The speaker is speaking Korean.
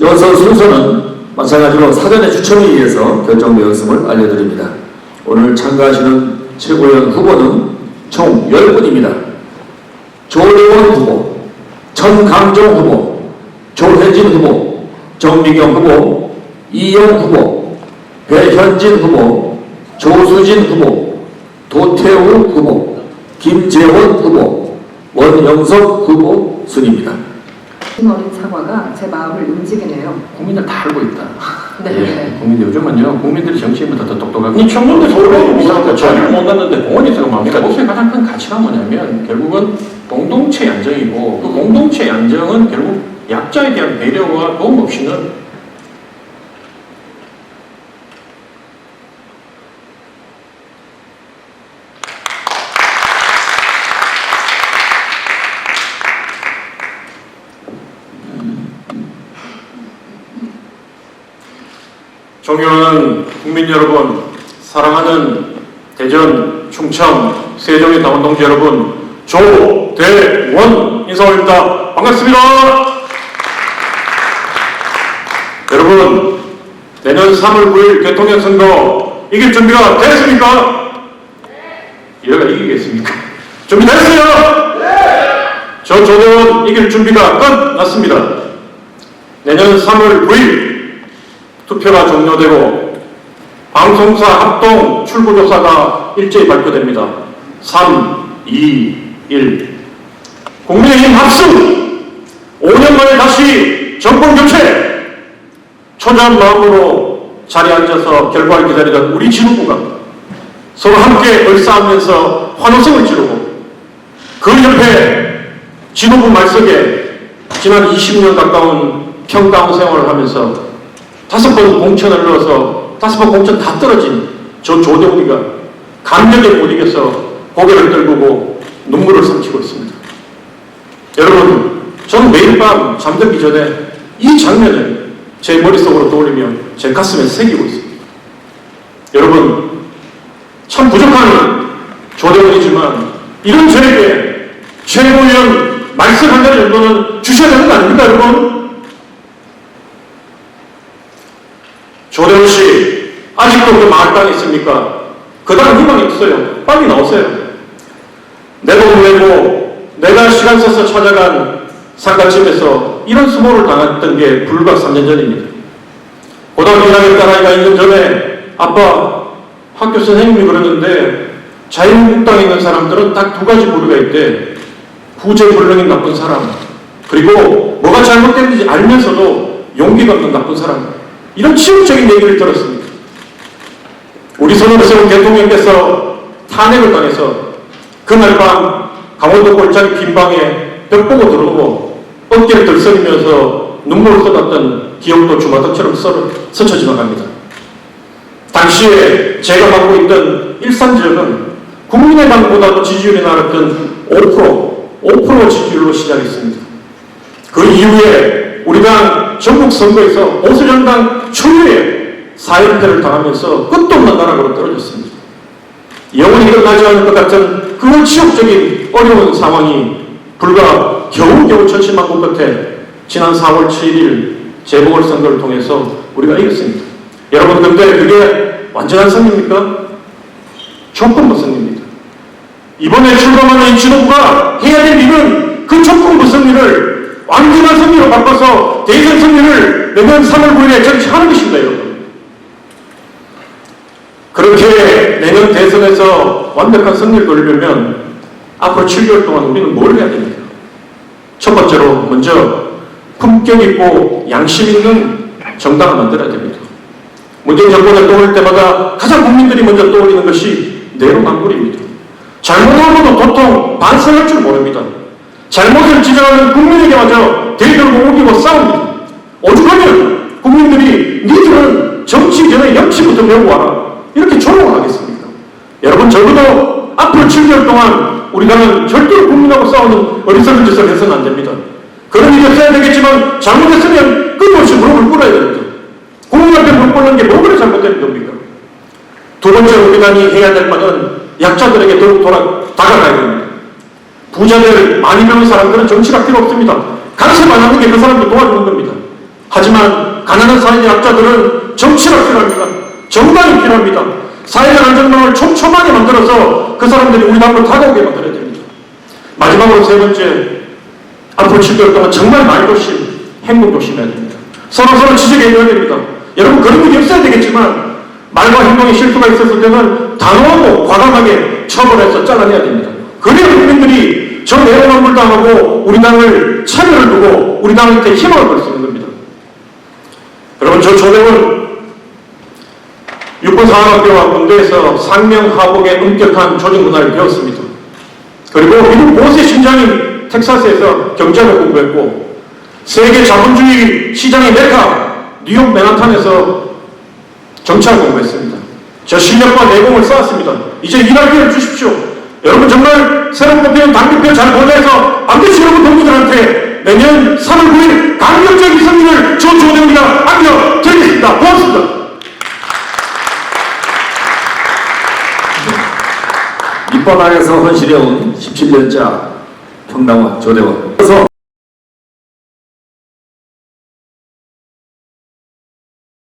연선 순서는 마찬가지로 사전에 추첨에 의해서 결정되었음을 알려드립니다. 오늘 참가하시는 최고위원 후보는 총 10분입니다. 조대원 후보, 천강종 후보, 조혜진 후보, 정미경 후보, 이영 후보, 배현진 후보, 조수진 후보, 도태우 후보, 김재원 후보, 원영석 후보 순입니다. 이 어린 사과가 제 마음을 움직이네요. 국민들 다 알고 있다. 네. 예, 국민들 요즘은요, 국민들이 정치인보다 더 똑똑하고. 이 청문대 서울에 이상하다. 자리를 못 났는데 공원에서 뭡니까? 목소리 가장 큰 가치가 뭐냐면 결국은 공동체 안정이고 그 공동체 안정은 결국 약자에 대한 배려와 도움 없이는 존경하는 국민 여러분, 사랑하는 대전, 충청, 세종의 당원 동지 여러분, 조대원 인사올립니다. 반갑습니다. 여러분, 내년 3월 9일 대통령 선거 이길 준비가 됐습니까? 얘가 이기겠습니까? 준비됐어요? 저 조대원 이길 준비가 끝났습니다. 내년 3월 9일 투표가 종료되고 방송사 합동 출구조사가 일제히 발표됩니다. 3, 2, 1. 국민의힘 합승! 5년 만에 다시 정권 교체! 초조한 마음으로 자리에 앉아서 결과를 기다리던 우리 지도부가 서로 함께 얼싸하면서 환호성을 지르고 그 옆에 지도부 말석에 지난 20년 가까운 평당 생활을 하면서 다섯 번 공천을 넣어서 다섯 번 공천 다 떨어진 저 조대웅이가 감격에 못 이겨서 고개를 떨구고 눈물을 삼키고 있습니다. 여러분, 저는 매일 밤 잠들기 전에 이 장면을 제 머릿속으로 떠올리며 제 가슴에 새기고 있습니다. 여러분, 참 부족한 조대웅이지만 이런 저에게 최고위원 말씀 한 가지 정도는 주셔야 되는 거 아닙니까, 여러분? 씨, 아직도 그 마을당에 있습니까? 그 다음 희망이 없어요. 빨리 나오세요. 내돈 내고 내가 시간 써서 찾아간 상가집에서 이런 수모를 당했던 게 불과 3년 전입니다. 고등학교 1학년 딸 아이가 2년 전에 아빠 학교 선생님이 그러는데 자유한국당에 있는 사람들은 딱 두 가지 부류가 있대. 구제불능인 나쁜 사람 그리고 뭐가 잘못됐는지 알면서도 용기가 없는 나쁜 사람 이런 치욕적인 얘기를 들었습니다. 우리 손으로 세운 대통령께서 탄핵을 당해서 그날 밤 강원도 골짜기 빈방에 벽 보고 들어오고 어깨를 들썩이면서 눈물을 쏟았던 기억도 주마등처럼 스쳐 지나갑니다. 당시에 제가 맡고 있던 일산 지역은 국민의당보다도 지지율이 낮았던 5%, 5% 지지율로 시작했습니다. 그 이후에 우리 당 전국 선거에서 보수정당 초유의 사연패를 당하면서 끝도 없는 나라로 떨어졌습니다. 영원히 일어나지 않을 것 같은 그 치욕적인 어려운 상황이 불과 겨우겨우 천신만고 끝에 지난 4월 7일 재보궐선거를 통해서 우리가 이겼습니다. 여러분 근데 그게 완전한 승리입니까? 조건부 승리입니다. 이번에 출범하는 이 지도부가 해야 될 일은 그 조건부 승리를 승리로 바꿔서 대선 승리를 내년 3월 9일에 정치하는 것입니다, 여러분. 그렇게 내년 대선에서 완벽한 승리를 거두려면 앞으로 7개월 동안 우리는 뭘 해야 됩니까? 첫 번째로 먼저 품격 있고 양심 있는 정당을 만들어야 됩니다. 문재인 정권을 떠올 때마다 가장 국민들이 먼저 떠올리는 것이 내로남불입니다. 잘못하고도 도통 반성할 줄 모릅니다. 잘못을 지적하는 국민에게마저 대결을 옮기고 싸웁니다. 오죽하면 국민들이 니들은 정치 전에 역치부터 배우고 와라. 이렇게 조롱을 하겠습니까? 여러분 적어도 앞으로 7개월 동안 우리 당은 절대로 국민하고 싸우는 어리석은 짓을 해서는 안 됩니다. 그런 일이 없어야 되겠지만 잘못했으면 끊임없이 무릎을 꿇어야 됩니다. 국민한테 무릎 꿇는 게 뭐가 잘못된 겁니까? 두 번째 우리 당이 해야 될 바는 약자들에게 더욱 돌아, 다가가야 됩니다. 부자들 많이 배운 사람들은 정치가 필요 없습니다. 가르쳐만 하는 게 그 사람들 도와주는 겁니다. 하지만 가난한 사회의 약자들은 정치가 필요합니다. 정당이 필요합니다. 사회적 안전망을 촘촘하게 만들어서 그 사람들이 우리 당으로 다가오게 만들어야 됩니다. 마지막으로 세 번째, 앞으로 7개월 동안 정말 말 조심, 행동 조심해야 됩니다. 서로 서로 지적해 줘야 됩니다. 여러분 그런 일이 없어야 되겠지만 말과 행동에 실수가 있었을 때는 단호하고 과감하게 처벌해서 잘라내야 됩니다. 그래야 국민들이 저 내로남불 당하고 우리 당을 차별을 두고 우리 당한테 희망을 걸 수 있는 겁니다. 여러분 저 조대원 육군 사관학교와 군대에서 상명하복의 엄격한 조직 문화를 배웠습니다. 그리고 미국 보스의 심장인 텍사스에서 경제학을 공부했고 세계 자본주의 시장의 메카 뉴욕 맨하탄에서 정치학을 공부했습니다. 저 실력과 내공을 쌓았습니다. 이제 일할 기회를 주십시오. 여러분 정말 새로 뽑히는 당대표 잘 보좌해서 반드시 여러분 동무들한테 내년 3월 9일 강력적인 승리를 저 조대우리가 안겨드리겠습니다. 고맙습니다. 입법 안에서 헌신해온 17년차 평당원 조대원.